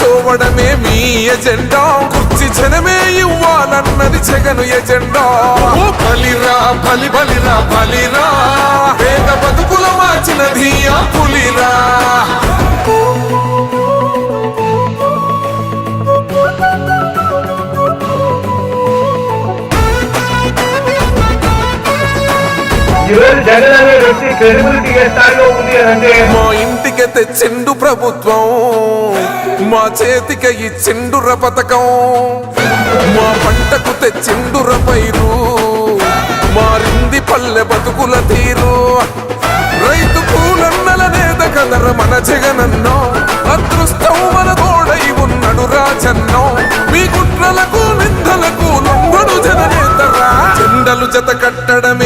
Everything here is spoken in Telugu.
కుర్చీల మీ ఎజెండా. కుర్చీ జనమే ఇవ్వాలన్నది జగను ఎజెండా. బలిరా బలి బలిరా బలిరా. ఈరోజు జగన్ అనే వ్యక్తి క్రెడిబిలిటీ ఏ స్థాయిలో ఉంది అంటే మా ఇంటికి తెచ్చిండు ప్రభుత్వం మా చేతికి ఇచ్చిండుర పథకం మా పంటకు తెచ్చిండుర పైరు మారింది పల్లె బతుకుల తీరు. రైతు కూలన్నల నేత కదర మన జగనన్నో అదృష్టం మన తోడై ఉన్నడు రాజన్నో. మీ కుట్రలకు నిందలకు లొంగడు జననేతరా జెండలు జత కట్టడమే